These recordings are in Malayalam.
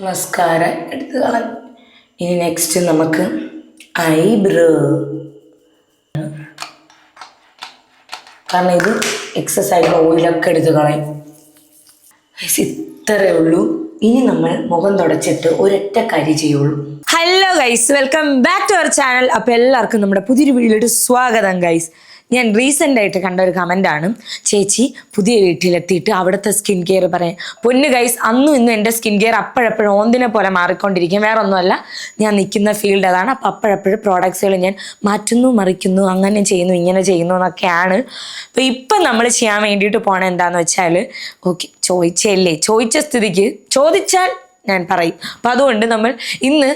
നമസ്കാരം. എടുത്ത് കളഞ്ഞു ഇനി നെക്സ്റ്റ് നമുക്ക് ഐബ്രോ. കാരണം ഇത് എക്സസൈസ് ഓയിലൊക്കെ എടുത്ത് കളയും. ഇത്രയേ ഉള്ളൂ. ഇനി നമ്മൾ മുഖം തുടച്ചിട്ട് ഒരൊറ്റ കരി ചെയ്യുള്ളൂ. Hello guys welcome back to our channel അപ്പോൾ എല്ലാവർക്കും നമ്മുടെ പുതിയൊരു വീഡിയോയിലോട്ട് സ്വാഗതം ഗൈസ് ഞാൻ റീസെന്റ് ആയിട്ട് കണ്ട ഒരു കമന്റാണ് ചേച്ചി പുതിയ വീട്ടിലെത്തിയിട്ട് അവിടുത്തെ സ്കിൻ കെയർ പറയാം. പൊന്ന് ഗൈസ് അന്നും ഇന്നും എന്റെ സ്കിൻ കെയർ അപ്പോഴപ്പോഴും ഓന്തിനെ പോലെ മാറിക്കൊണ്ടിരിക്കും. വേറെ ഒന്നുമല്ല ഞാൻ നിൽക്കുന്ന ഫീൽഡ് അതാണ്. അപ്പോൾ അപ്പോഴപ്പോഴും പ്രോഡക്ട്സുകൾ ഞാൻ മാറ്റുന്നു മറിക്കുന്നു അങ്ങനെ ചെയ്യുന്നു ഇങ്ങനെ ചെയ്യുന്നു എന്നൊക്കെയാണ്. അപ്പോൾ ഇപ്പം നമ്മൾ ചെയ്യാൻ വേണ്ടിയിട്ട് പോണ എന്താണെന്ന് വെച്ചാൽ ഓക്കെ ചോദിച്ചല്ലേ? ചോദിച്ച സ്ഥിതിക്ക് ചോദിച്ചാൽ ഞാൻ പറയും. അപ്പം അതുകൊണ്ട് നമ്മൾ ഇന്ന്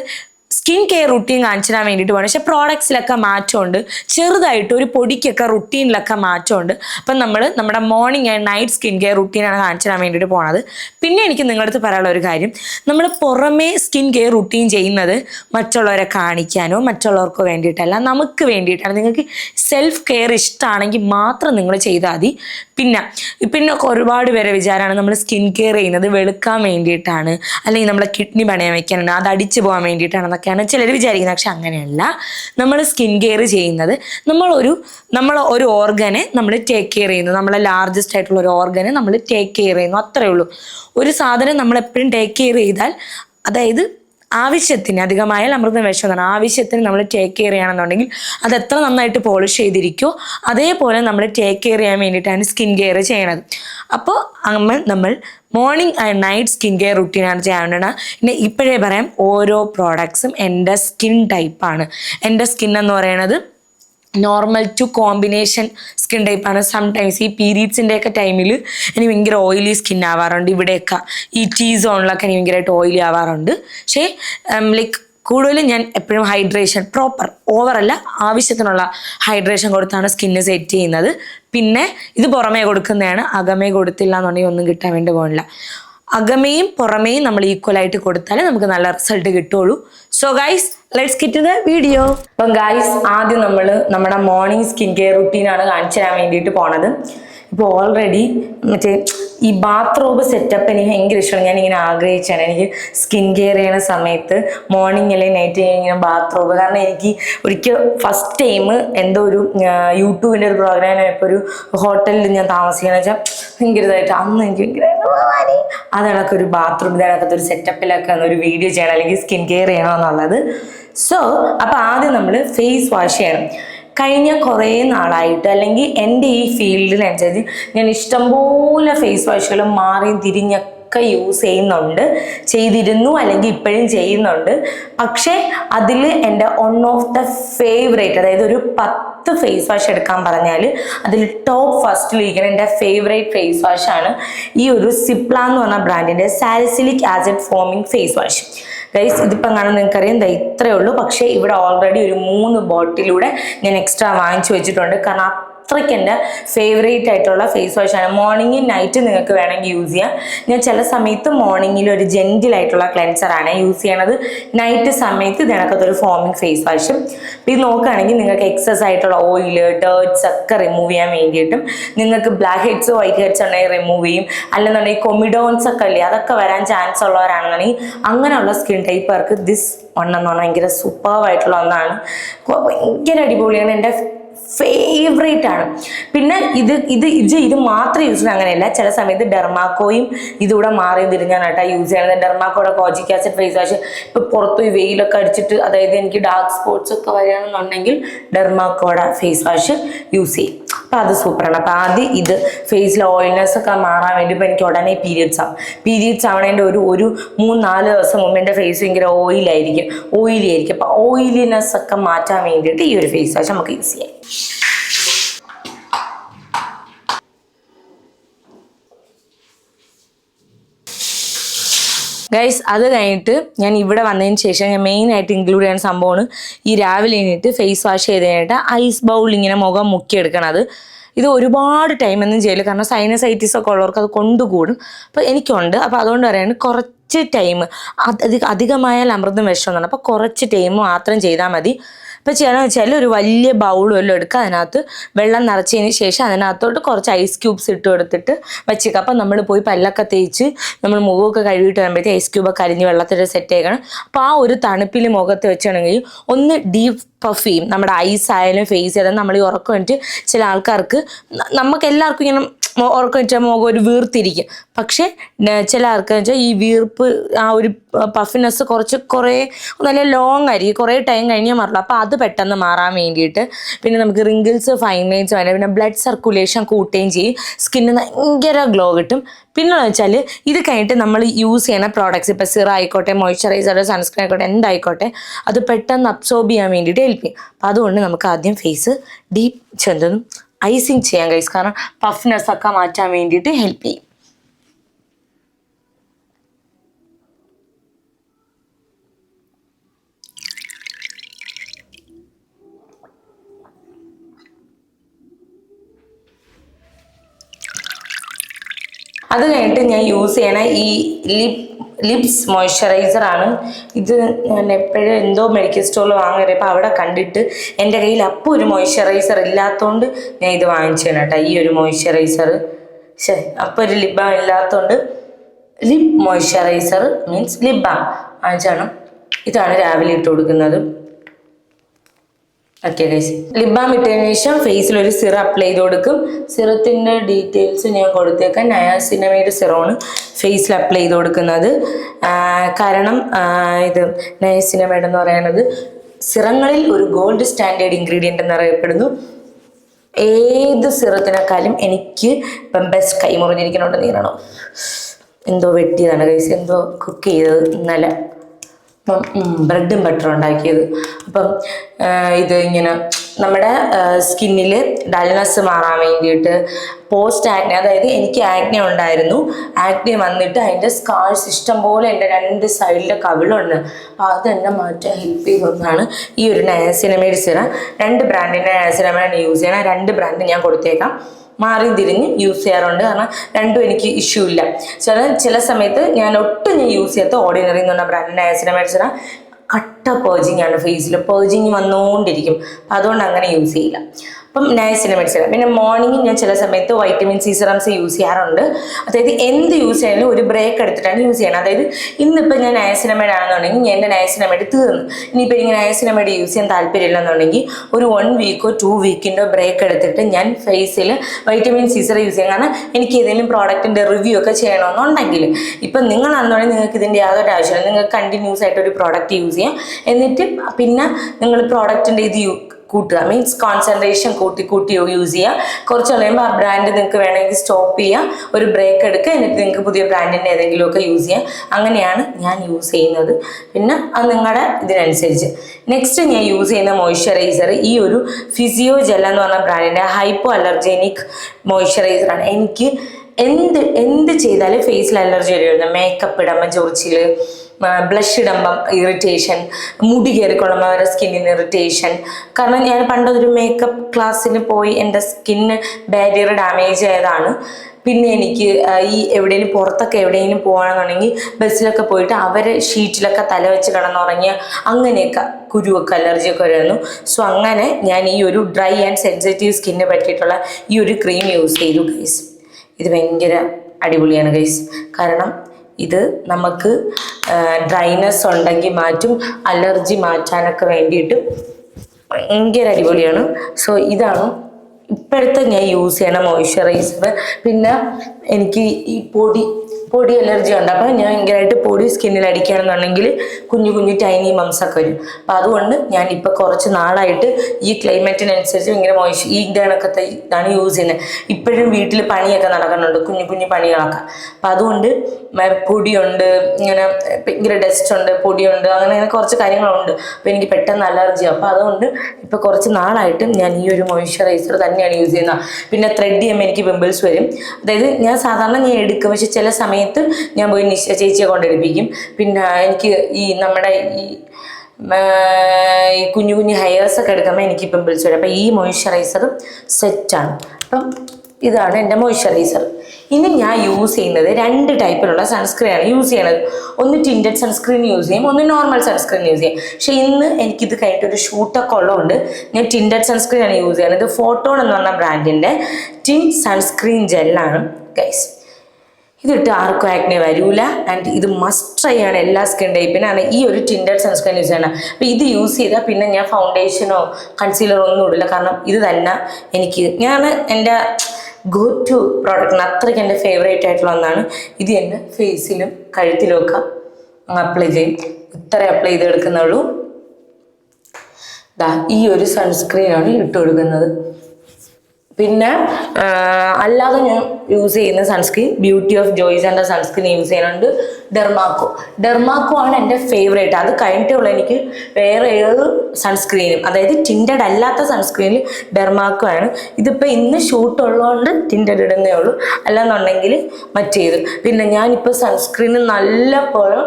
സ്കിൻ കെയർ റുട്ടീൻ കാണിച്ചു തരാൻ വേണ്ടിയിട്ട് പോകണം പക്ഷേ പ്രോഡക്ട്സിലൊക്കെ മാറ്റമുണ്ട്. ചെറുതായിട്ട് ഒരു പൊടിക്കൊക്കെ റുട്ടീനിലൊക്കെ മാറ്റമുണ്ട്. അപ്പം നമ്മൾ നമ്മുടെ morning and night skin care റുട്ടീനാണ് കാണിച്ചു വേണ്ടിയിട്ട് പോണത്. പിന്നെ എനിക്ക് നിങ്ങളുടെ അടുത്ത് പറയാനുള്ള ഒരു കാര്യം. നമ്മൾ പുറമേ സ്കിൻ കെയർ റുട്ടീൻ ചെയ്യുന്നത് മറ്റുള്ളവരെ കാണിക്കാനോ മറ്റുള്ളവർക്ക് വേണ്ടിയിട്ടല്ല. നമുക്ക് വേണ്ടിയിട്ടാണ്. നിങ്ങൾക്ക് സെൽഫ് കെയർ ഇഷ്ടമാണെങ്കിൽ മാത്രം നിങ്ങൾ ചെയ്താൽ മതി. പിന്നെ പിന്നെ ഒരുപാട് പേരെ വിചാരമാണ് നമ്മൾ സ്കിൻ കെയർ ചെയ്യുന്നത് വെളുക്കാൻ വേണ്ടിയിട്ടാണ്. അല്ലെങ്കിൽ നമ്മളെ കിഡ്നി പണയാൻ വയ്ക്കാനാണ് അത് അടിച്ചു പോകാൻ വേണ്ടിയിട്ടാണെന്നൊക്കെയാണ് ചിലർ വിചാരിക്കുന്നത്. പക്ഷെ അങ്ങനെയല്ല. നമ്മൾ സ്കിൻ കെയർ ചെയ്യുന്നത് നമ്മളൊരു നമ്മൾ ഒരു ഓർഗനെ നമ്മൾ ടേക്ക് കെയർ ചെയ്യുന്നു. നമ്മളെ ലാർജസ്റ്റ് ആയിട്ടുള്ള ഒരു ഓർഗനെ നമ്മൾ ടേക്ക് കെയർ ചെയ്യുന്നു. അത്രയേ ഉള്ളൂ. ഒരു സാധനം നമ്മൾ എപ്പോഴും ടേക്ക് കെയർ ചെയ്താൽ അതായത് ആവശ്യത്തിന് അധികമായാൽ അമൃതം വിഷമാണ് ആവശ്യത്തിന് നമ്മൾ ടേക്ക് കെയർ ചെയ്യണമെന്നുണ്ടെങ്കിൽ അത് എത്ര നന്നായിട്ട് പോളിഷ് ചെയ്തിരിക്കുമോ അതേപോലെ നമ്മൾ ടേക്ക് കെയർ ചെയ്യാൻ വേണ്ടിയിട്ടാണ് സ്കിൻ കെയർ ചെയ്യണത്. അപ്പോൾ നമ്മൾ നമ്മൾ morning and night skin care റുട്ടീനാണ് ചെയ്യാവുന്നതാണ് പിന്നെ ഇപ്പോഴേ പറയാം ഓരോ പ്രോഡക്ട്സും എന്റെ സ്കിൻ ടൈപ്പാണ് എന്റെ സ്കിൻ എന്ന് പറയുന്നത് നോർമൽ ടു കോമ്പിനേഷൻ സ്കിൻ ടൈപ്പാണ് സംടൈംസ് ഈ പീരീഡ്സിന്റെ ഒക്കെ ടൈമിൽ എനിക്ക് ഭയങ്കര ഓയിലി സ്കിൻ ആവാറുണ്ട്. ഇവിടെയൊക്കെ ഈ ടീ സോണിലൊക്കെ എനിക്ക് ഭയങ്കരമായിട്ട് ഓയിലി ആവാറുണ്ട്. പക്ഷേ ലൈക്ക് കൂടുതലും ഞാൻ എപ്പോഴും ഹൈഡ്രേഷൻ പ്രോപ്പർ ഓവറല്ല ആവശ്യത്തിനുള്ള ഹൈഡ്രേഷൻ കൊടുത്താണ് സ്കിന്ന് സെറ്റ് ചെയ്യുന്നത്. പിന്നെ ഇത് പുറമേ കൊടുക്കുന്നതാണ്. അകമേ കൊടുത്തില്ല എന്നുണ്ടെങ്കിൽ ഒന്നും കിട്ടാൻ വേണ്ടി പോകണില്ല അകമയും പുറമേയും നമ്മൾ ഈക്വലായിട്ട് കൊടുത്താലേ നമുക്ക് നല്ല റിസൾട്ട് കിട്ടുള്ളൂ so guys let's get the video അപ്പം ഗൈസ് ആദ്യം നമ്മൾ നമ്മുടെ മോർണിംഗ് സ്കിൻ കെയർ റുട്ടീനാണ് കാണിച്ചു തരാൻ വേണ്ടിയിട്ട് പോണത്. ഇപ്പോൾ ഓൾറെഡി മറ്റേ ഈ ബാത്റൂബ് സെറ്റപ്പ് എനിക്ക് ഭയങ്കര ഇഷ്ടമാണ് ഞാൻ ഇങ്ങനെ ആഗ്രഹിച്ചാണ്. എനിക്ക് സ്കിൻ കെയർ ചെയ്യുന്ന സമയത്ത് മോർണിംഗ് അല്ലെങ്കിൽ നൈറ്റ് ഇങ്ങനെ ബാത്റൂബ് കാരണം എനിക്ക് ഒരിക്കൽ ഫസ്റ്റ് ടൈം എന്തോ ഒരു യൂട്യൂബിന്റെ ഒരു പ്രോഗ്രാം ഇപ്പോൾ ഒരു ഹോട്ടലിൽ ഞാൻ താമസിക്കുകയെന്ന് വെച്ചാൽ ഭയങ്കര ഇതായിട്ട് അന്ന് എനിക്ക് ഭയങ്കര അതണക്കെ ഒരു ബാത്റൂം ഇതണക്കത്തെ ഒരു സെറ്റപ്പിലൊക്കെ ഒരു വീഡിയോ ചെയ്യണം. അല്ലെങ്കിൽ സ്കിൻ കെയർ ചെയ്യണമെന്നുള്ളത് സോ അപ്പോൾ ആദ്യം നമ്മൾ ഫേസ് വാഷ് ചെയ്യണം. കഴിഞ്ഞ കുറേ നാളായിട്ട് അല്ലെങ്കിൽ എന്റെ ഈ ഫീൽഡിനനുസരിച്ച് ഞാൻ ഇഷ്ടംപോലെ ഫേസ് വാഷുകൾ മാറിയും തിരിഞ്ഞൊക്കെ യൂസ് ചെയ്യുന്നുണ്ട്. ചെയ്തിരുന്നു അല്ലെങ്കിൽ ഇപ്പോഴും ചെയ്യുന്നുണ്ട്. പക്ഷേ അതിൽ എന്റെ വൺ ഓഫ് ദ ഫേവറേറ്റ് അതായത് ഒരു പത്ത് ഫേസ് വാഷ് എടുക്കാൻ പറഞ്ഞാൽ അതിൽ ടോപ്പ് ഫസ്റ്റിലിരിക്കുന്ന എന്റെ ഫേവറേറ്റ് ഫേസ് വാഷാണ് ഈ ഒരു സിപ്ല എന്ന് പറഞ്ഞ ബ്രാൻഡിന്റെ salicylic acid foaming face wash guys ഇതിപ്പം കാണാൻ നിങ്ങൾക്കറിയാം ദാ ഇത്രയേ ഉള്ളൂ. പക്ഷേ ഇവിടെ ഓൾറെഡി ഒരു മൂന്ന് ബോട്ടിലൂടെ ഞാൻ എക്സ്ട്രാ വാങ്ങിച്ചു വെച്ചിട്ടുണ്ട്. കാരണം അത്രയ്ക്ക് എന്റെ ഫേവറേറ്റ് ആയിട്ടുള്ള ഫേസ് വാഷാണ് മോർണിംഗ് നൈറ്റ് നിങ്ങൾക്ക് വേണമെങ്കിൽ യൂസ് ചെയ്യാം. ഞാൻ ചില സമയത്ത് മോർണിംഗിൽ ഒരു ജെന്റിൽ ആയിട്ടുള്ള ക്ലെൻസറാണ് യൂസ് ചെയ്യണത്. നൈറ്റ് സമയത്ത് ഇതിനകത്തൊരു ഫോമിങ് ഫേസ് വാഷും ഇത് നോക്കുകയാണെങ്കിൽ നിങ്ങൾക്ക് എക്സസ് ആയിട്ടുള്ള ഓയിൽ ഡേർട്സ് ഒക്കെ റിമൂവ് ചെയ്യാൻ വേണ്ടിയിട്ടും നിങ്ങൾക്ക് ബ്ലാക്ക് ഹെഡ്സ് വൈറ്റ് ഹെഡ്സ് ഉണ്ടെങ്കിൽ റിമൂവ് ചെയ്യും. അല്ലെന്നുണ്ടെങ്കിൽ കൊമിഡോൺസ് ഒക്കെ അല്ലേ അതൊക്കെ വരാൻ ചാൻസ് ഉള്ളവരാണെന്നുണ്ടെങ്കിൽ അങ്ങനെയുള്ള സ്കിൻ ടൈപ്പർക്ക് ദിസ് ഒന്നെന്ന് പറഞ്ഞാൽ ഭയങ്കര സൂപ്പർവായിട്ടുള്ള ഒന്നാണ്. ഭയങ്കര അടിപൊളിയാണ്. എന്റെ ഫേവറേറ്റ് ആണ്. പിന്നെ ഇത് ഇത് ഇത് ഇത് മാത്രം യൂസ് ചെയ്യുന്നത് അങ്ങനെയല്ല. ചില സമയത്ത് ഡെർമാക്കോയും ഇതുകൂടെ മാറി തിരിഞ്ഞാണ് കേട്ടോ യൂസ് ചെയ്യണത് ഡെർമാക്കോയുടെ കോജിക് ആസിഡ് ഫേസ് വാഷ് ഇപ്പൊ പുറത്തു വെയിലൊക്കെ അടിച്ചിട്ട് അതായത് എനിക്ക് ഡാർക്ക് സ്പോട്ട്സ് ഒക്കെ വരികയാണെന്നുണ്ടെങ്കിൽ ഡെർമാക്കോയുടെ ഫേസ് വാഷ് യൂസ് ചെയ്യും. അപ്പൊ അത് സൂപ്പറാണ്. അപ്പം ആദ്യം ഇത് ഫേസിലെ ഓയിൽനെസ് ഒക്കെ മാറാൻ വേണ്ടി ഇപ്പോൾ എനിക്ക് ഉടനെ പീരിയഡ്സ് ആവും പീരിയഡ്സ് ആവണേന്റെ ഒരു ഒരു മൂന്ന് നാല് ദിവസം മുമ്പ് എന്റെ ഫേസ് ഭയങ്കര ഓയിലായിരിക്കും ഓയിലി ആയിരിക്കും. അപ്പോൾ ഓയിലിനെസ് ഒക്കെ മാറ്റാൻ വേണ്ടിയിട്ട് ഈ ഒരു ഫേസ് വാഷ് നമുക്ക് യൂസ് ചെയ്യാം. ഗൈസ് അത് കഴിഞ്ഞിട്ട് ഞാൻ ഇവിടെ വന്നതിന് ശേഷം ഞാൻ മെയിൻ ആയിട്ട് ഇൻക്ലൂഡ് ചെയ്യുന്ന സംഭവമാണ് ഈ രാവിലെ കഴിഞ്ഞിട്ട് ഫേസ് വാഷ് ചെയ്ത് കഴിഞ്ഞിട്ട് ഐസ് ബൗൾ ഇങ്ങനെ മുഖം മുക്കിയെടുക്കണത് ഇത് ഒരുപാട് ടൈം ഒന്നും ചെയ്യില്ല. കാരണം സൈനസൈറ്റിസ് ഒക്കെ ഉള്ളവർക്ക് അത് കൊണ്ടുകൂടും. അപ്പോൾ എനിക്കുണ്ട്. അപ്പോൾ അതുകൊണ്ട് പറയാണ് കുറച്ച് ടൈം അധികമായാൽ അമൃതം വിഷം എന്നാണ് അപ്പോൾ കുറച്ച് ടൈം മാത്രം ചെയ്താൽ മതി. അപ്പോൾ ചെയ്യണമെന്ന് വെച്ചാൽ ഒരു വലിയ ബൗൾ വല്ലതും എടുക്കുക അതിനകത്ത് വെള്ളം നിറച്ചതിന് ശേഷം അതിനകത്തോട്ട് കുറച്ച് ഐസ് ക്യൂബ്സ് ഇട്ട് കൊടുത്തിട്ട് വെച്ചേക്കുക അപ്പം നമ്മൾ പോയി പല്ലൊക്കെ തേച്ച് നമ്മൾ മുഖമൊക്കെ കഴുകിയിട്ട് വരുമ്പോഴത്തേക്ക് ഐസ് ക്യൂബൊക്കെ അരിഞ്ഞ് വെള്ളത്തിൽ സെറ്റ് ആക്കണം അപ്പോൾ ആ ഒരു തണുപ്പിൽ മുഖത്ത് വെച്ചാണെങ്കിൽ ഒന്ന് ഡീപ്പ് പഫ് ചെയ്യും നമ്മുടെ ഐസ് ആയാലും ഫേസ് ആയാലും നമ്മൾ ഈ ഉറക്കം വേണ്ടി ചില ആൾക്കാർക്ക് നമുക്ക് എല്ലാവർക്കും ഇങ്ങനെ ഉറക്കം വെച്ചാൽ മുഖം ഒരു വീർത്തിരിക്കും. പക്ഷേ ചില ആൾക്കാർ വെച്ചാൽ ഈ വീർപ്പ് ആ ഒരു പഫിനെസ് കുറച്ച് കുറേ നല്ല ലോങ് ആയിരിക്കും. കുറേ ടൈം കഴിഞ്ഞാൽ മാറുള്ളൂ. അപ്പോൾ അത് പെട്ടെന്ന് മാറാൻ വേണ്ടിയിട്ട് പിന്നെ നമുക്ക് റിങ്കിൾസ് ഫൈൻ ലൈൻസ് വരാം പിന്നെ ബ്ലഡ് സർക്കുലേഷൻ കൂട്ടുകയും ചെയ്യും. സ്കിന്നിന് ഭയങ്കര ഗ്ലോ കിട്ടും. പിന്നെ വെച്ചാൽ ഇത് കഴിഞ്ഞിട്ട് നമ്മൾ യൂസ് ചെയ്യുന്ന പ്രോഡക്റ്റ്സ് ഇപ്പോൾ സിറ ആയിക്കോട്ടെ മോയ്സ്ചറൈസർ സൺസ്ക്രീൻ ആയിക്കോട്ടെ എന്തായിക്കോട്ടെ അത് പെട്ടെന്ന് അബ്സോർബ് ചെയ്യാൻ വേണ്ടിയിട്ട് ഹെൽപ്പ് ചെയ്യും. അപ്പം അതുകൊണ്ട് നമുക്ക് ആദ്യം ഫേസ് ഡീപ്പ് ചെന്തതും ഐസിങ് ചെയ്യാൻ കഴിയും. കാരണം പഫ്നെസ് ഒക്കെ മാറ്റാൻ വേണ്ടിയിട്ട് ഹെൽപ്പ് ചെയ്യും. അത് കഴിഞ്ഞിട്ട് ഞാൻ യൂസ് ചെയ്യണ ഈ ലിപ് ലിപ്സ് മോയ്സ്ചറൈസർ ആണ്. ഇത് ഞാൻ എപ്പോഴും എന്തോ മെഡിക്കൽ സ്റ്റോറിൽ വാങ്ങിയപ്പോൾ അവിടെ കണ്ടിട്ട് എന്റെ കയ്യിൽ അപ്പോൾ ഒരു മോയ്സ്ചറൈസർ ഇല്ലാത്തതുകൊണ്ട് ഞാൻ ഇത് വാങ്ങിച്ചതാണ് കേട്ടോ ഈ ഒരു മോയ്സ്ചറൈസർ ശേ അപ്പോൾ ഒരു ലിബ് ബാം ഇല്ലാത്തതുകൊണ്ട് lip moisturiser means lip balm വാങ്ങിച്ചാണ് ഇതാണ് രാവിലെ ഇട്ട് കൊടുക്കുന്നത്. ഓക്കെ ഗൈസ് ലിപ് ബാം ഇട്ടതിന് ശേഷം ഫേസിൽ ഒരു സിറ അപ്ലൈ ചെയ്ത് കൊടുക്കും. സിറത്തിന്റെ ഡീറ്റെയിൽസ് ഞാൻ കൊടുത്തേക്കാം. നയാസിനമയുടെ സിറമാണ് ഫേസിൽ അപ്ലൈ ചെയ്ത് കൊടുക്കുന്നത്. കാരണം ഇത് നയാസിനമയുടെ എന്ന് പറയുന്നത് സിറങ്ങളിൽ ഒരു ഗോൾഡ് സ്റ്റാൻഡേർഡ് ഇൻഗ്രീഡിയന്റ് എന്നറിയപ്പെടുന്നു. ഏത് സിറത്തിനേക്കാളും എനിക്ക് ഇപ്പം ബെസ്റ്റ് കൈമുറിഞ്ഞിരിക്കണോണ്ട് നീരണം എന്തോ വെട്ടിയതാണ് ഗൈസ് എന്തോ കുക്ക് ചെയ്തത് ഇന്നലെ. അപ്പം ബ്രെഡും ബട്ടറും ഉണ്ടാക്കിയത്. അപ്പം ഇത് ഇങ്ങനെ നമ്മുടെ സ്കിന്നിൽ ഡൾനെസ് മാറാൻ വേണ്ടിയിട്ട് പോസ്റ്റ് ആക്നെ അതായത് എനിക്ക് ആക്നെ ഉണ്ടായിരുന്നു. ആക്നെ വന്നിട്ട് അതിന്റെ സ്കാർസ് ഇഷ്ടംപോലെ എന്റെ രണ്ട് സൈഡിലെ കവിളുണ്ട്. അപ്പോൾ അത് എന്നെ മാറ്റാൻ ഹെൽപ്പ് ചെയ്തൊന്നാണ് ഈ ഒരു നയസിനമേഡ് സിറ രണ്ട് ബ്രാൻഡിന്റെ നയസിനമേഡ് യൂസ് ചെയ്യണം. രണ്ട് ബ്രാൻഡ് ഞാൻ കൊടുത്തേക്കാം. മാറി തിരിഞ്ഞ് യൂസ് ചെയ്യാറുണ്ട്. കാരണം രണ്ടും എനിക്ക് ഇഷ്യൂ ഇല്ല. ചില ചില സമയത്ത് ഞാൻ ഒട്ടും ഞാൻ യൂസ് ചെയ്യാത്ത ഓർഡിനറി എന്ന് പറഞ്ഞ ബ്രാൻഡിന്റെ ആസിനമേഡിസിന കട്ട പേർജിങ് ആണ്. ഫേസിൽ പേർജിങ് വന്നുകൊണ്ടിരിക്കും. അതുകൊണ്ട് അങ്ങനെ യൂസ് ചെയ്യില്ല. അപ്പം നയസിനമേഡിസിന പിന്നെ മോർണിംഗ് ഞാൻ ചില സമയത്ത് വൈറ്റമിൻ സി സിറംസ് യൂസ് ചെയ്യാറുണ്ട്. അതായത് എന്ത് യൂസ് ചെയ്യാനും ഒരു ബ്രേക്ക് എടുത്തിട്ടാണ് യൂസ് ചെയ്യണം അതായത് ഇന്നിപ്പോൾ ഞാൻ നയസിനമേഡ് ആണെന്നുണ്ടെങ്കിൽ ഞാൻ എന്റെ നയസിനമേഡ് തീർന്നു. ഇനിയിപ്പോൾ എനിക്ക് നയസിനമേഡ് യൂസ് ചെയ്യാൻ താല്പര്യമില്ലെന്നുണ്ടെങ്കിൽ ഒരു വൺ വീക്കോ ടു വീക്കിന്റെ ബ്രേക്ക് എടുത്തിട്ട് ഞാൻ ഫേസിൽ വൈറ്റമിൻ സി സിറം യൂസ് ചെയ്യാം. കാരണം എനിക്ക് ഏതെങ്കിലും പ്രോഡക്റ്റിന്റെ റിവ്യൂ ഒക്കെ ചെയ്യണമെന്നുണ്ടെങ്കിൽ ഇപ്പം നിങ്ങളാണെന്നുണ്ടെങ്കിൽ നിങ്ങൾക്ക് ഇതിന്റെ യാതൊരു ആവശ്യമില്ല. നിങ്ങൾക്ക് കണ്ടിന്യൂസ് ആയിട്ട് ഒരു പ്രോഡക്റ്റ് യൂസ് ചെയ്യാം. എന്നിട്ട് പിന്നെ നിങ്ങൾ പ്രോഡക്റ്റിന്റെ ഇത് കൂട്ടുക. മീൻസ് കോൺസെൻട്രേഷൻ കൂട്ടി കൂട്ടി യൂസ് ചെയ്യുക കുറച്ച് കഴിയുമ്പോൾ ആ ബ്രാൻഡ് നിങ്ങൾക്ക് വേണമെങ്കിൽ സ്റ്റോപ്പ് ചെയ്യുക ഒരു ബ്രേക്ക് എടുക്കുക. എന്നിട്ട് നിങ്ങൾക്ക് പുതിയ ബ്രാൻഡിന്റെ ഏതെങ്കിലുമൊക്കെ യൂസ് ചെയ്യാം. അങ്ങനെയാണ് ഞാൻ യൂസ് ചെയ്യുന്നത്. പിന്നെ അത് നിങ്ങളുടെ ഇതിനനുസരിച്ച്. നെക്സ്റ്റ് ഞാൻ യൂസ് ചെയ്യുന്ന മോയ്സ്ചറൈസർ ഈ ഒരു ഫിസിയോ ജെൽ എന്ന് പറഞ്ഞ ബ്രാൻഡിന്റെ ഹൈപ്പോ അലർജനിക് മോയ്സ്ചറൈസറാണ് എനിക്ക് എന്ത് എന്ത് ചെയ്താലും ഫേസിൽ അലർജി വരുന്നത് മേക്കപ്പ് ഇടുമ്പോൾ ചൊറിച്ചിൽ ബ്ലഷ് ഇടുമ്പം ഇറിറ്റേഷൻ മുടി കയറിക്കൊള്ളുമ്പോൾ അവരുടെ സ്കിന്നിന് ഇറിറ്റേഷൻ കാരണം ഞാൻ പണ്ടൊരു മേക്കപ്പ് ക്ലാസ്സിന് പോയി എന്റെ സ്കിന്ന് ബാരിയർ ഡാമേജ് ആയതാണ്. പിന്നെ എനിക്ക് ഈ എവിടെയെങ്കിലും പുറത്തൊക്കെ എവിടെയെങ്കിലും പോകണമെന്നുണ്ടെങ്കിൽ ബസ്സിലൊക്കെ പോയിട്ട് അവർ ഷീറ്റിലൊക്കെ തല വെച്ച് കിടന്നുറങ്ങിയ അങ്ങനെയൊക്കെ കുരുവൊക്കെ അലർജിയൊക്കെ വരുന്നു. സോ അങ്ങനെ ഞാൻ ഈ ഒരു ഡ്രൈ ആൻഡ് സെൻസിറ്റീവ് സ്കിന്നിനെ പറ്റിയിട്ടുള്ള ഈ ഒരു ക്രീം യൂസ് ചെയ്തു ഗൈസ് ഇത് ഭയങ്കര അടിപൊളിയാണ് ഗൈസ് കാരണം ഇത് നമുക്ക് ഡ്രൈനെസ് ഉണ്ടെങ്കിൽ മാറ്റും അലർജി മാറ്റാനൊക്കെ വേണ്ടിയിട്ട് ഭയങ്കര അടിപൊളിയാണ്. സോ ഇതാണ് ഇപ്പോഴത്തെ ഞാൻ യൂസ് ചെയ്യണ മോയ്സ്ചറൈസർ പിന്നെ എനിക്ക് ഈ പൊടി പൊടി അലർജി ഉണ്ട്. അപ്പം ഞാൻ ഭയങ്കരമായിട്ട് പൊടി സ്കിന്നിൽ അടിക്കുകയാണെന്നുണ്ടെങ്കിൽ കുഞ്ഞു കുഞ്ഞു ടൈനി മംസൊക്കെ വരും. അപ്പം അതുകൊണ്ട് ഞാൻ ഇപ്പം കുറച്ച് നാളായിട്ട് ഈ ക്ലൈമറ്റിനനുസരിച്ച് ഭയങ്കര മോയ്സ് ഈ ഇതാണൊക്കെ ഇതാണ് യൂസ് ചെയ്യുന്നത് ഇപ്പോഴും വീട്ടിൽ പണിയൊക്കെ നടക്കുന്നുണ്ട് കുഞ്ഞു കുഞ്ഞു പണികളൊക്കെ. അപ്പം അതുകൊണ്ട് പൊടിയുണ്ട് ഇങ്ങനെ ഭയങ്കര ഡസ്റ്റ് ഉണ്ട് പൊടിയുണ്ട് അങ്ങനെ അങ്ങനെ കുറച്ച് കാര്യങ്ങളുണ്ട്. അപ്പോൾ എനിക്ക് പെട്ടെന്ന് അലർജിയാണ് അപ്പോൾ അതുകൊണ്ട് ഇപ്പോൾ കുറച്ച് നാളായിട്ട് ഞാൻ ഈ ഒരു മോയ്സ്ചറൈസർ തന്നെയാണ് യൂസ് ചെയ്യുന്നത്. പിന്നെ ത്രെഡ് ചെയ്യുമ്പോൾ എനിക്ക് പിമ്പിൾസ് വരും. അതായത് ഞാൻ സാധാരണ ഞാൻ എടുക്കും. പക്ഷെ ചില സമയത്ത് ഞാൻ പോയി നിശ ചേച്ചിയെ കൊണ്ടെടുപ്പിക്കും. പിന്നെ എനിക്ക് ഈ നമ്മുടെ ഈ ഈ കുഞ്ഞു കുഞ്ഞു ഹെയർസ് ഒക്കെ എടുക്കുമ്പോൾ എനിക്ക് പിമ്പിൾസ് വരും. അപ്പോൾ ഈ മോയ്സ്ചറൈസറും സെറ്റാണ് അപ്പം ഇതാണ് എന്റെ മോയ്സ്ചറൈസർ ഇനി ഞാൻ യൂസ് ചെയ്യുന്നത് രണ്ട് ടൈപ്പിലുള്ള സൺസ്ക്രീൻ ആണ് യൂസ് ചെയ്യണത്. ഒന്ന് ടിന്റഡ് സൺസ്ക്രീൻ യൂസ് ചെയ്യും ഒന്ന് നോർമൽ സൺസ്ക്രീൻ യൂസ് ചെയ്യും. പക്ഷേ ഇന്ന് എനിക്കിത് കഴിഞ്ഞിട്ട് ഒരു ഷൂട്ടൊക്കെ ഉള്ളതുകൊണ്ട് ഞാൻ ടിന്റഡ് സൺസ്ക്രീൻ ആണ് യൂസ് ചെയ്യുന്നത്. ഫോട്ടോൺ എന്ന് പറഞ്ഞ ബ്രാൻഡിന്റെ ടിൻ സൺസ്ക്രീൻ ജെല്ലാണ് ഗൈസ് ഇതിട്ട് ആർക്കും ആക്നെ വരൂല. ആൻഡ് ഇത് മസ്റ്റ് ട്രൈ ആണ് എല്ലാ സ്കിൻ ടൈപ്പിനാണ് ഈ ഒരു ടിൻഡഡ് സൺസ്ക്രീൻ യൂസ് ചെയ്യണം അപ്പോൾ ഇത് യൂസ് ചെയ്താൽ പിന്നെ ഞാൻ ഫൗണ്ടേഷനോ കൺസീലറോ ഒന്നും ഇടില്ല കാരണം ഇത് തന്നെ എനിക്ക് ഞാൻ എന്റെ ഗോ ടു പ്രോഡക്റ്റ് അത്രയ്ക്ക് എന്റെ ഫേവറേറ്റ് ആയിട്ടുള്ള ഒന്നാണ്. ഇത് എന്റെ ഫേസിലും കഴുത്തിലും ഒക്കെ അപ്ലൈ ചെയ്യും. ഇത്ര അപ്ലൈ ചെയ്തെടുക്കുന്നുള്ളൂ. ദാ ഈ ഒരു സൺസ്ക്രീനാണ് ഇട്ട് കൊടുക്കുന്നത്. പിന്നെ അല്ലാതെ ഞാൻ യൂസ് ചെയ്യുന്ന സൺസ്ക്രീൻ ബ്യൂട്ടി ഓഫ് ജോയ്സ് എന്റെ സൺസ്ക്രീൻ യൂസ് ചെയ്യുന്നുണ്ട്. ഡെർമാക്കോ ഡെർമാക്കോ ആണ് എന്റെ ഫേവറേറ്റ് അത് കഴിഞ്ഞിട്ടുള്ള എനിക്ക് വേറെ ഏത് സൺസ്ക്രീനും അതായത് ടിൻഡഡ് അല്ലാത്ത സൺസ്ക്രീനിൽ ഡെർമാക്കോ ആണ്. ഇതിപ്പോൾ ഇന്ന് ഷൂട്ട് ഉള്ളതുകൊണ്ട് ടിൻഡഡ് ഇടുന്നേ ഉള്ളൂ. അല്ലാന്നുണ്ടെങ്കിൽ മറ്റേത് പിന്നെ ഞാനിപ്പോൾ സൺസ്ക്രീന് നല്ല പോലെ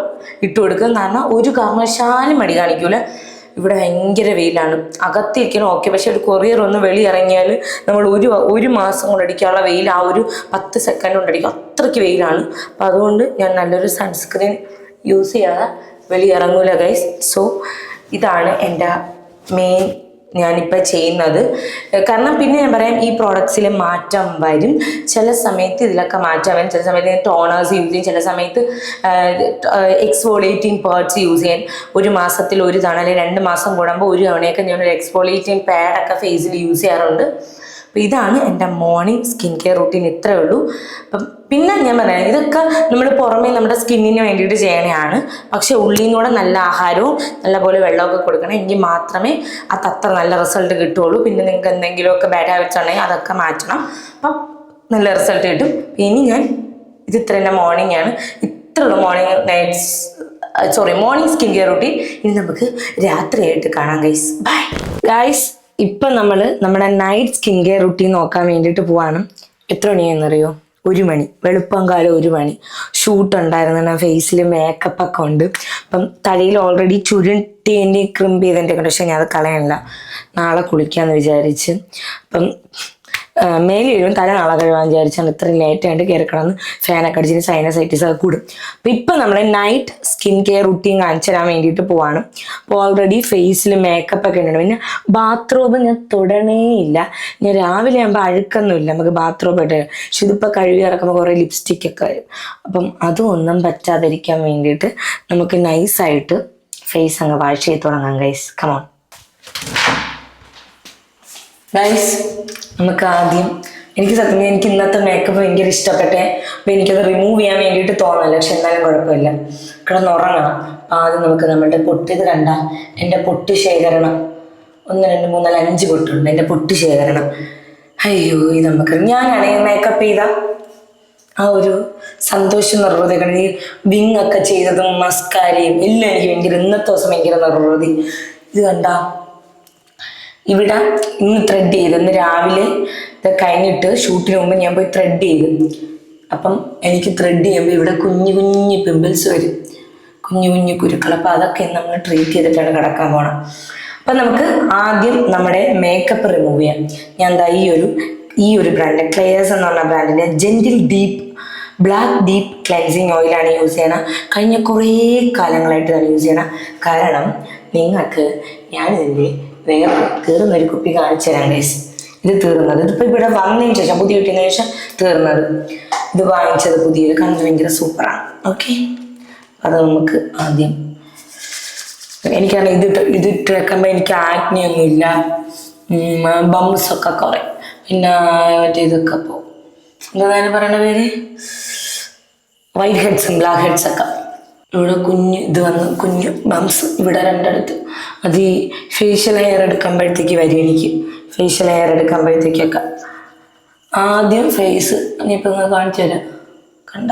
ഇട്ട് കൊടുക്കും കാരണം ഒരു കാരണവശാലും മടി കാണിക്കൂല. ഇവിടെ ഭയങ്കര വെയിലാണ്. അകത്തിരിക്കണം ഓക്കെ പക്ഷെ ഒരു കൊറിയർ ഒന്ന് വെളിയിറങ്ങിയാൽ നമ്മൾ ഒരു ഒരു മാസം കൊണ്ടടിക്കാനുള്ള വെയിൽ ആ ഒരു പത്ത് സെക്കൻഡ് കൊണ്ടടിക്കും അത്രയ്ക്ക് വെയിലാണ്. അപ്പം അതുകൊണ്ട് ഞാൻ നല്ലൊരു സൺസ്ക്രീൻ യൂസ് ചെയ്യാതെ വെളിയിറങ്ങൂല ഗൈസ് സോ ഇതാണ് എന്റെ മെയിൻ ഞാനിപ്പോൾ ചെയ്യുന്നത്. കാരണം പിന്നെ ഞാൻ പറയാം ഈ പ്രോഡക്ട്സിൽ മാറ്റം വരും. ചില സമയത്ത് ഇതിലൊക്കെ മാറ്റം വരും. ചില സമയത്ത് ടോണേഴ്സ് യൂസ് ചെയ്യും. ചില സമയത്ത് എക്സ്ഫോളിയേറ്റിംഗ് പേർട്സ് യൂസ് ചെയ്യാൻ ഒരു മാസത്തിൽ ഒരു തവണ അല്ലെങ്കിൽ രണ്ട് മാസം കൂടുമ്പോൾ ഒരു തവണയൊക്കെ ഞാനൊരു ഒരു എക്സ്ഫോളിയേറ്റിംഗ് പാഡൊക്കെ ഫേസിൽ യൂസ് ചെയ്യാറുണ്ട്. അപ്പോൾ ഇതാണ് എന്റെ മോർണിംഗ് സ്കിൻ കെയർ റൂട്ടീൻ ഇത്രയേ ഉള്ളൂ. അപ്പം പിന്നെ ഞാൻ പറയാം ഇതൊക്കെ നമ്മൾ പുറമേ നമ്മുടെ സ്കിന്നിന് വേണ്ടിയിട്ട് ചെയ്യണതാണ് പക്ഷേ ഉള്ളിൽ നിന്നൂടെ നല്ല ആഹാരവും നല്ലപോലെ വെള്ളമൊക്കെ കൊടുക്കണം. എങ്കിൽ മാത്രമേ അത് അത്ര നല്ല റിസൾട്ട് കിട്ടുള്ളൂ പിന്നെ നിങ്ങൾക്ക് എന്തെങ്കിലുമൊക്കെ ബാഡ് ഹാബിറ്റ്സ് അതൊക്കെ മാറ്റണം. അപ്പം നല്ല റിസൾട്ട് കിട്ടും. ഇനി ഞാൻ ഇത് ഇത്ര എന്റെ മോർണിംഗ് ആണ്. ഇത്രയുള്ള morning nights sorry morning skin care routine ഇനി നമുക്ക് രാത്രിയായിട്ട് കാണാം ഗൈസ് ബൈ ഗൈസ് ഇപ്പം നമ്മൾ നമ്മുടെ നൈറ്റ് സ്കിൻ കെയർ റുട്ടീൻ നോക്കാൻ വേണ്ടിയിട്ട് പോവാണ്. എത്ര മണിയാണെന്നറിയോ? ഒരു മണി. വെളുപ്പം കാലം ഒരു മണി. ഷൂട്ട് ഉണ്ടായിരുന്നു ഫേസിൽ മേക്കപ്പ് ഒക്കെ ഉണ്ട്. അപ്പം തലയിൽ ഓൾറെഡി ചുരുട്ടിന്റെ ക്രിമ്പ് ചെയ്തതിന്റെ പക്ഷേ ഞാൻ അത് കളയണില്ല നാളെ കുളിക്കാമെന്ന് വിചാരിച്ച്. അപ്പം മേലിൽ വീഴും തല നാളെ കഴിവാൻ വിചാരിച്ചാണ് ഇത്രയും ലേറ്റ് ആയിട്ട് കയറിക്കണമെന്ന് ഫാനൊക്കെ അടിച്ചിന് സൈനസൈറ്റിസ് ഒക്കെ കൂടും. അപ്പം ഇപ്പം നമ്മൾ നൈറ്റ് സ്കിൻ കെയർ റുട്ടീൻ കാണിച്ചു തരാൻ വേണ്ടിയിട്ട് പോവാണ്. അപ്പോൾ ഓൾറെഡി ഫേസിൽ മേക്കപ്പ് ഒക്കെ ഉണ്ട് പിന്നെ ബാത്റൂം ഞാൻ തൊടണേ ഇല്ല. ഞാൻ രാവിലെ ആകുമ്പോൾ അഴുക്കൊന്നുമില്ല നമുക്ക് ബാത്റൂം ഇട്ട് പക്ഷെ ഇതിപ്പോൾ കഴുകി ഇറക്കുമ്പോൾ കുറേ ലിപ്സ്റ്റിക് ഒക്കെ വരും. അപ്പം അതും ഒന്നും പറ്റാതിരിക്കാൻ വേണ്ടിയിട്ട് നമുക്ക് നൈസായിട്ട് ഫേസ് അങ്ങ് വാഷ് ചെയ്ത് തുടങ്ങാം ഗൈസ് കമോൺ ഗൈസ് നമുക്ക് ആദ്യം എനിക്ക് സത്യം എനിക്ക് ഇന്നത്തെ മേക്കപ്പ് ഭയങ്കര ഇഷ്ടപ്പെട്ടെ. അപ്പം എനിക്കത് റിമൂവ് ചെയ്യാൻ വേണ്ടിയിട്ട് തോന്നല്ല പക്ഷെ എന്നാലും കുഴപ്പമില്ല. കിടന്നുറങ്ങണം അപ്പം ആദ്യം നമുക്ക് നമ്മുടെ പൊട്ടിത് കണ്ട. എന്റെ പൊട്ട് ശേഖരണം. ഒന്ന് രണ്ട് മൂന്ന് നാല് അഞ്ച് പൊട്ടുണ്ട്. എന്റെ പൊട്ട് ശേഖരണം. അയ്യോ ഇത് നമുക്ക് ഞാനാണെങ്കിൽ മേക്കപ്പ് ചെയ്ത. ആ ഒരു സന്തോഷം നിർവൃതികൾ ഈ വിങ് ഒക്കെ ചെയ്തതും മസ്കാരയും എല്ലാം എനിക്ക് ഭയങ്കര ഇന്നത്തെ ദിവസം ഭയങ്കര നിർവൃതി ഇത് കണ്ടാ ഇവിടെ ഇന്ന് ത്രെഡ് ചെയ്ത് ഇന്ന് രാവിലെ ഇത് കഴിഞ്ഞിട്ട് ഷൂട്ടിന് മുമ്പ് ഞാൻ പോയി ത്രെഡ് ചെയ്തു. അപ്പം എനിക്ക് ത്രെഡ് ചെയ്യുമ്പോൾ ഇവിടെ കുഞ്ഞു കുഞ്ഞു പിമ്പിൾസ് വരും. കുഞ്ഞു കുഞ്ഞു കുരുക്കൾ. അപ്പം അതൊക്കെ നമ്മൾ ട്രീറ്റ് ചെയ്തിട്ടാണ് കിടക്കാൻ പോകണം അപ്പം നമുക്ക് ആദ്യം നമ്മുടെ മേക്കപ്പ് റിമൂവ് ചെയ്യാം. ഞാൻ എന്താ ഈ ഒരു ഈ ഒരു ബ്രാൻഡ് ക്ലെയേഴ്സ് എന്ന് പറഞ്ഞ ബ്രാൻഡിന്റെ gentle deep black deep cleansing ഓയിലാണ് യൂസ് ചെയ്യണം. കഴിഞ്ഞ കുറേ കാലങ്ങളായിട്ട് ഞാൻ യൂസ് ചെയ്യണം. കാരണം നിങ്ങൾക്ക് ഞാനിതിന്റെ വേറെ തീർന്നൊരു കുപ്പി കാണിച്ചു തരാം ഗൈസ് ഇത് തീർന്നത് ഇതിപ്പോൾ ഇവിടെ വന്നതിന് ശേഷം പുതിയ കിട്ടിയതിന് ശേഷം തീർന്നത് ഇത് വാങ്ങിച്ചത് പുതിയത് കണ്ണ് ഭയങ്കര സൂപ്പറാണ് ഓക്കെ അത് നമുക്ക് ആദ്യം എനിക്കറിയാം ഇത് ഇത് വെക്കുമ്പോൾ എനിക്ക് ആജ്ഞയൊന്നുമില്ല. ഒക്കെ കുറയും പിന്നെ മറ്റേ ഇതൊക്കെ പോകും എന്താ പറയണ പേര്? വൈറ്റ് ഹെഡ്സും ബ്ലാക്ക് ഹെഡ്സ് ഒക്കെ. ഇവിടെ കുഞ്ഞ് ഇത് വന്ന് കുഞ്ഞ് ബംസ് ഇവിടെ രണ്ടിടത്ത്. അത് ഈ ഫേഷ്യൽ ഹെയർ എടുക്കുമ്പോഴത്തേക്ക് വരും എനിക്ക്. ഫേഷ്യൽ ഹെയർ എടുക്കുമ്പോഴത്തേക്കൊക്കെ. ആദ്യം ഫേസ് ഇനിയിപ്പോൾ നിങ്ങൾ കാണിച്ചു തരാം. കണ്ട?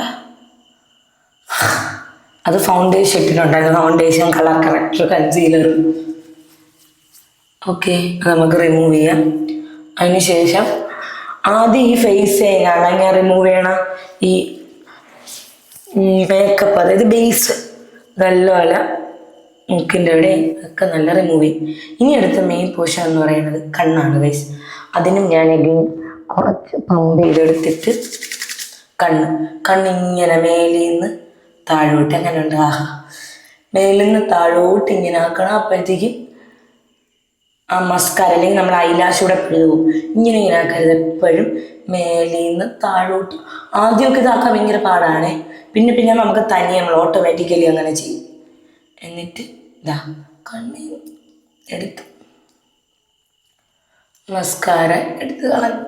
അത് ഫൗണ്ടേഷൻ ഇട്ടിട്ടുണ്ടായിരുന്നു. ഫൗണ്ടേഷൻ കളർ കറക്റ്റർ കൺസീലറും ഓക്കെ നമുക്ക് റിമൂവ് ചെയ്യാം. അതിനുശേഷം ആദ്യം ഈ ഫേസ് ചെയ്യാനാണ് ഞാൻ റിമൂവ് ചെയ്യണം? ഈ മേക്കപ്പ് അതായത് ബേസ് നല്ലപോലെ മൂക്കിന്റെ അവിടെ ഒക്കെ നല്ല റിമൂവ് ചെയ്യും. ഇനി അടുത്ത മെയിൻ പോഷൻ എന്ന് പറയുന്നത് കണ്ണാണ് ഗൈസ് അതിനും ഞാൻ again കുറച്ച് പമ്പ് ചെയ്തെടുത്തിട്ട് കണ്ണ്. കണ്ണിങ്ങനെ മേലിൽ നിന്ന് താഴോട്ട് എങ്ങനെ ഉണ്ട് ആഹാ. മേലിൽ നിന്ന് താഴോട്ട് ഇങ്ങനെ ആക്കണം. അപ്പോഴത്തേക്ക് ആ മസ്കാര അല്ലെങ്കിൽ നമ്മൾ ഐലാഷ് കൂടെ പിഴുതും ഇങ്ങനെ ഇങ്ങനെ ആക്കരുത് എപ്പോഴും. മേലിൽ നിന്ന് താഴോട്ട് ആദ്യമൊക്കെ ഇതാക്കാൻ ഭയങ്കര പാടാണ്. പിന്നെ പിന്നെ നമുക്ക് തനിയെ നമ്മൾ ഓട്ടോമാറ്റിക്കലി അങ്ങനെ ചെയ്യും. എന്നിട്ട് ഇതാ കണ്ണി എടുത്ത് മസ്കാര എടുത്ത് കളഞ്ഞു.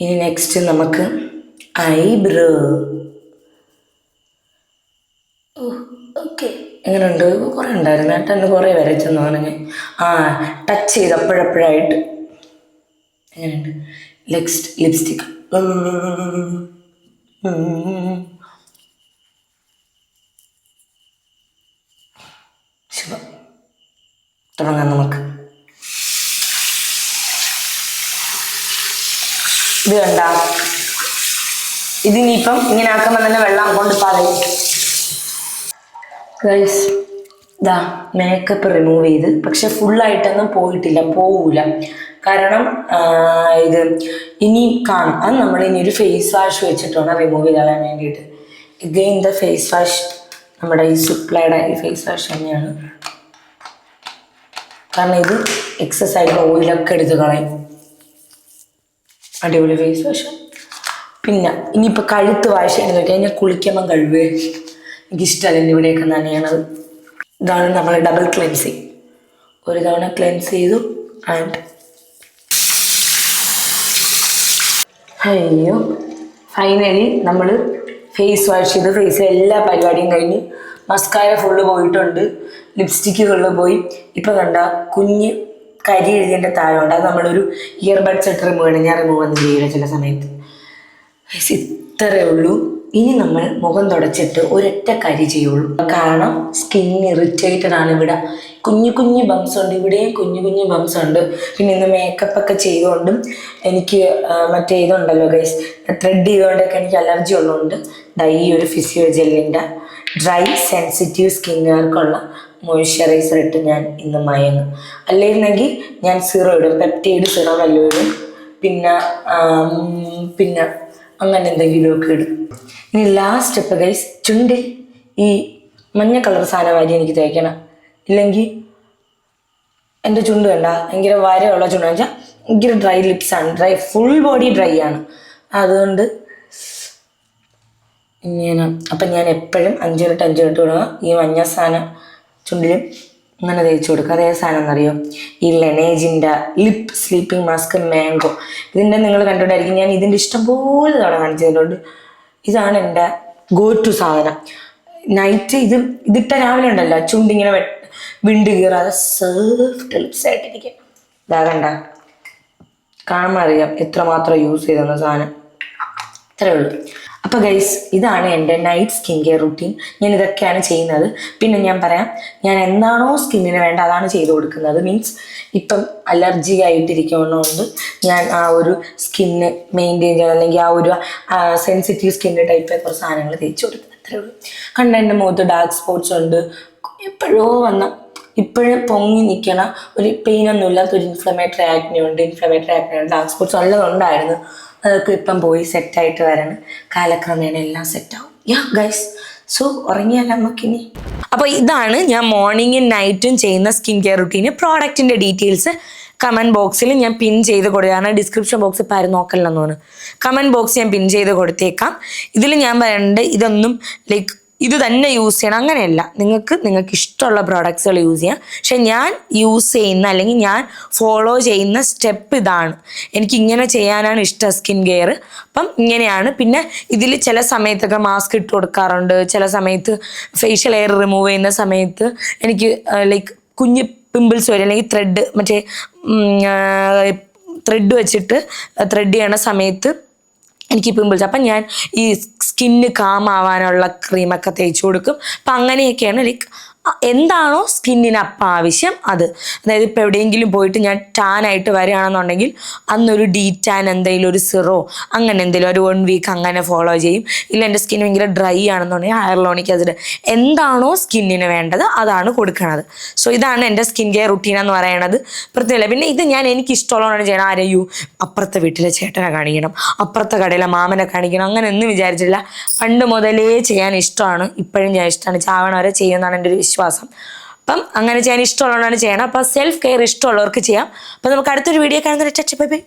ഇനി നെക്സ്റ്റ് നമുക്ക് ഐബ്രോ ഓ ഓക്കെ എങ്ങനെയുണ്ട് കുറേ ഉണ്ടായിരുന്നു. ഏട്ടൻ എന്നെ കുറേ വരച്ചെന്ന് ആ ടച്ച് ചെയ്ത് അപ്പോഴപ്പോഴായിട്ട് എങ്ങനെയുണ്ട് നെക്സ്റ്റ് ലിപ്സ്റ്റിക് തുടങ്ങാം നമുക്ക്. ഇത് കണ്ട? ഇതിനിപ്പം ഇങ്ങനെ ആക്കുമ്പോൾ തന്നെ വെള്ളം കൊണ്ട് പറയും ഗൈസ് ഇതാ മേക്കപ്പ് റിമൂവ് ചെയ്ത്. പക്ഷെ ഫുള്ളായിട്ടൊന്നും പോയിട്ടില്ല പോവില്ല കാരണം ഇത് ഇനി കാണും. നമ്മൾ ഇനി ഒരു ഫേസ് വാഷ് വെച്ചിട്ട് വേണം റിമൂവ് ചെയ്ത് കളയാൻ വേണ്ടിയിട്ട്. ഇഗെയിൻ ദ ഫേസ് വാഷ് നമ്മുടെ ഈ സുപ്ലൈഡ് ഈ ഫേസ് വാഷ് തന്നെയാണ്. കാരണം ഇത് എക്സസ് ആയിട്ട് ഓയിലൊക്കെ എടുത്ത് കളയും. അടിപൊളി ഫേസ് വാഷ് പിന്നെ ഇനിയിപ്പോൾ കഴുത്ത് വാഷ് നോക്കി കഴിഞ്ഞാൽ കുളിക്കുമ്പം കഴിവേ എനിക്കിഷ്ടമല്ല ഇവിടെയൊക്കെ നനയണത്. ഇതാണ് നമ്മൾ ഡബിൾ ക്ലെൻസിങ് ഒരു തവണ ക്ലെൻസ് ചെയ്തു ആൻഡ് അയ്യോ. ഫൈനലി നമ്മൾ ഫേസ് വാഷ് ചെയ്ത് ഫേസ് എല്ലാ പരിപാടിയും കഴിഞ്ഞ് മസ്കാര ഫുള്ള് പോയിട്ടുണ്ട്. ലിപ്സ്റ്റിക്ക് ഫുള്ള് പോയി. ഇപ്പം കണ്ട കുഞ്ഞ് കരി എഴുതിയതിന്റെ താഴെ ഉണ്ട് അത് നമ്മളൊരു ഇയർബഡ്സ് ഇട്ട് റിമൂവ് ചെയ്യണം. ഞാൻ റിമൂവ് ഒന്നും ചെയ്യില്ല ചില സമയത്ത്. ഇത്രയേ ഉള്ളൂ. ഇനി നമ്മൾ മുഖം തുടച്ചിട്ട് ഒരൊറ്റ കരി ചെയ്യുള്ളൂ. കാരണം സ്കിൻ ഇറിറ്റേറ്റഡ് ആണ് ഇവിടെ. കുഞ്ഞു കുഞ്ഞു ബംസ് ഉണ്ട്. ഇവിടെയും കുഞ്ഞു കുഞ്ഞു ബംസ് ഉണ്ട്. പിന്നെ ഇന്ന് മേക്കപ്പ് ഒക്കെ ചെയ്തുകൊണ്ടും എനിക്ക് മറ്റേ ഇതുണ്ടല്ലോ ഗൈസ് ത്രെഡ് ചെയ്തുകൊണ്ടൊക്കെ എനിക്ക് അലർജി ഉള്ളതുകൊണ്ട് ഡൈ ഒരു ഫിസിയോ ജെല്ലിന്റെ ഡ്രൈ സെൻസിറ്റീവ് സ്കിന്നുകാർക്കുള്ള മോയ്സ്ചറൈസർ ഇട്ട് ഞാൻ ഇന്ന് മയങ്ങും. അല്ലായിരുന്നെങ്കിൽ ഞാൻ സീറോ ഇടും. പെപ്റ്റൈഡ് സീറോ വല്ലതും പിന്നെ പിന്നെ അങ്ങനെ എന്തെങ്കിലുമൊക്കെ ഇടും. ഇനി ലാസ്റ്റ് സ്റ്റെപ്പ് ഗൈസ് ചുണ്ടിൽ ഈ മഞ്ഞ കളർ സാധനം വാരി എനിക്ക് തേക്കണം. ഇല്ലെങ്കിൽ എന്റെ ചുണ്ട് കണ്ട ഭയങ്കര വരയുള്ള ചുണ്ട്. വെച്ചാൽ ഭയങ്കര ഡ്രൈ ലിപ്സാണ് ഡ്രൈ ഫുൾ ബോഡി ഡ്രൈ ആണ്. അതുകൊണ്ട് ഇങ്ങനെ. അപ്പം ഞാൻ എപ്പോഴും അഞ്ച് തൊട്ട് അഞ്ച് തൊട്ട് വിടുക ഈ മഞ്ഞ സാധനം ചുണ്ടിലും അങ്ങനെ തേച്ച് കൊടുക്കുക അതേ സാധനം എന്നറിയോ? ഈ ലെനേജിന്റെ ലിപ് സ്ലീപ്പിംഗ് മാസ്ക് മാംഗോ ഇതിന്റെ നിങ്ങൾ കണ്ടുകൊണ്ടായിരിക്കും ഞാൻ ഇതിന്റെ ഇഷ്ടംപോലെ തവണ കാണിച്ചതിലുണ്ട്. ഇതാണ് എന്റെ ഗോ ടു സാധനം. നൈറ്റ് ഇത് ഇതിട്ട രാവിലെ ഉണ്ടല്ലോ ചുണ്ടിങ്ങനെ വിണ്ട് കീറാതെ സേഫ്റ്റ് ലിപ്സ് ആയിട്ടിരിക്കും. ഇതാ കണ്ട. കാണുമ്പോൾ അറിയാം എത്രമാത്രം യൂസ് ചെയ്തെന്ന സാധനം. ഇത്രേ ഉള്ളൂ. അപ്പോൾ ഗൈസ് ഇതാണ് എന്റെ നൈറ്റ് സ്കിൻ കെയർ റുട്ടീൻ ഞാൻ ഇതൊക്കെയാണ് ചെയ്യുന്നത്. പിന്നെ ഞാൻ പറയാം ഞാൻ എന്താണോ സ്കിന്നിന് വേണ്ട അതാണ് ചെയ്തു കൊടുക്കുന്നത്. മീൻസ് ഇപ്പം അലർജി ആയിട്ടിരിക്കുന്നതുകൊണ്ട് ഞാൻ ആ ഒരു സ്കിന്ന് മെയിന്റെയിൻ ചെയ്യണം. അല്ലെങ്കിൽ ആ ഒരു സെൻസിറ്റീവ് സ്കിന്ന് ടൈപ്പ് കുറച്ച് സാധനങ്ങൾ തേച്ച് കൊടുക്കുന്നത് അത്രേ ഉള്ളൂ. കണ്ട എന്റെ മുഖത്ത് ഡാർക്ക് സ്പോട്ട്സ് ഉണ്ട്. എപ്പോഴോ വന്ന ഇപ്പോഴും പൊങ്ങി നിൽക്കണ ഒരു ഇല്ലാത്ത ഒരു ഇൻഫ്ലമേറ്ററി ആക്നെ ഉണ്ട്. ഇൻഫ്ലമേറ്ററി ആക്നെ ഉണ്ട്. ഡാർക്ക് സ്പോട്ട്സ് ഉള്ളതുണ്ടായിരുന്നു അതൊക്കെ ഇപ്പം പോയി സെറ്റായിട്ട് വരണം. കാലക്രമേണ എല്ലാം സെറ്റാവും യാ ഗൈസ് സോ ഉറങ്ങിയാൽ നമുക്കിനി? അപ്പോൾ ഇതാണ് ഞാൻ മോർണിംഗും നൈറ്റും ചെയ്യുന്ന സ്കിൻ കെയർ റുട്ടീന് പ്രോഡക്റ്റിന്റെ ഡീറ്റെയിൽസ് കമന്റ് ബോക്സിൽ ഞാൻ പിൻ ചെയ്ത് കൊടുക്കുകയാണ് ഡിസ്ക്രിപ്ഷൻ ബോക്സ് ഇപ്പോൾ ആരും തോന്നുന്നു. കമന്റ് ബോക്സ് ഞാൻ പിൻ ചെയ്ത് കൊടുത്തേക്കാം. ഇതിൽ ഞാൻ പറയേണ്ടത് ഇതൊന്നും ലൈക്ക് ഇത് തന്നെ യൂസ് ചെയ്യണം. അങ്ങനെയല്ല. നിങ്ങൾക്ക് നിങ്ങൾക്ക് ഇഷ്ടമുള്ള പ്രോഡക്ട്സുകൾ യൂസ് ചെയ്യാം. പക്ഷെ ഞാൻ യൂസ് ചെയ്യുന്ന അല്ലെങ്കിൽ ഞാൻ ഫോളോ ചെയ്യുന്ന സ്റ്റെപ്പ് ഇതാണ്. എനിക്ക് ഇങ്ങനെ ചെയ്യാനാണ് ഇഷ്ടം സ്കിൻ കെയർ അപ്പം ഇങ്ങനെയാണ്. പിന്നെ ഇതിൽ ചില സമയത്തൊക്കെ മാസ്ക് ഇട്ട് കൊടുക്കാറുണ്ട്. ചില സമയത്ത് ഫേഷ്യൽ എയർ റിമൂവ് ചെയ്യുന്ന സമയത്ത് എനിക്ക് ലൈക്ക് കുഞ്ഞ് പിമ്പിൾസ് വരും. അല്ലെങ്കിൽ ത്രെഡ് മറ്റേ ത്രെഡ് വെച്ചിട്ട് ത്രെഡ് ചെയ്യണ സമയത്ത് എനിക്ക് പിമ്പിൾസ് അപ്പം ഞാൻ ഈ സ്കിന്ന് കാം ആവാനുള്ള ക്രീമൊക്കെ തേച്ച് കൊടുക്കും. അപ്പം അങ്ങനെയൊക്കെയാണ് ലൈക്ക് എന്താണോ സ്കിന്നിന് അപ്പം ആവശ്യം അത്. അതായത് ഇപ്പോൾ എവിടെയെങ്കിലും പോയിട്ട് ഞാൻ ടാൻ ആയിട്ട് വരികയാണെന്നുണ്ടെങ്കിൽ അന്നൊരു ഡീ ടാൻ എന്തെങ്കിലും ഒരു സിറോ അങ്ങനെ എന്തെങ്കിലും ഒരു വൺ വീക്ക് അങ്ങനെ ഫോളോ ചെയ്യും. ഇല്ല എന്റെ സ്കിൻ ഭയങ്കര ഡ്രൈ ആണെന്നുണ്ടെങ്കിൽ ഹയർലോണിക് ആസിഡ് എന്താണോ സ്കിന്നിന് വേണ്ടത് അതാണ് കൊടുക്കുന്നത് സോ ഇതാണ് എന്റെ സ്കിൻ കെയർ റുട്ടീൻ എന്ന് പറയുന്നത് പ്രത്യേകമല്ല പിന്നെ ഇത് ഞാൻ എനിക്ക് ഇഷ്ടമുള്ളതാണ് ചെയ്യണം ആരെയും അപ്പുറത്തെ വീട്ടിലെ ചേട്ടനെ കാണിക്കണം അപ്പുറത്തെ കടയിലെ മാമനെ കാണിക്കണം അങ്ങനെ ഒന്നും വിചാരിച്ചില്ല പണ്ട് മുതലേ ചെയ്യാൻ ഇഷ്ടമാണ്. ഇപ്പോഴും ഞാൻ ഇഷ്ടമാണ്. ചാവണ വരെ എന്റെ ഒരു വിശ്വാസം അപ്പം അങ്ങനെ ചെയ്യാൻ ഇഷ്ടമുള്ളവരാണ് ചെയ്യണം. അപ്പം സെൽഫ് കെയർ ഇഷ്ടമുള്ളവർക്ക് ചെയ്യാം. അപ്പം നമുക്ക് അടുത്തൊരു വീഡിയോ കാണുന്നൊരു ടച്ച് ബൈ ബൈ.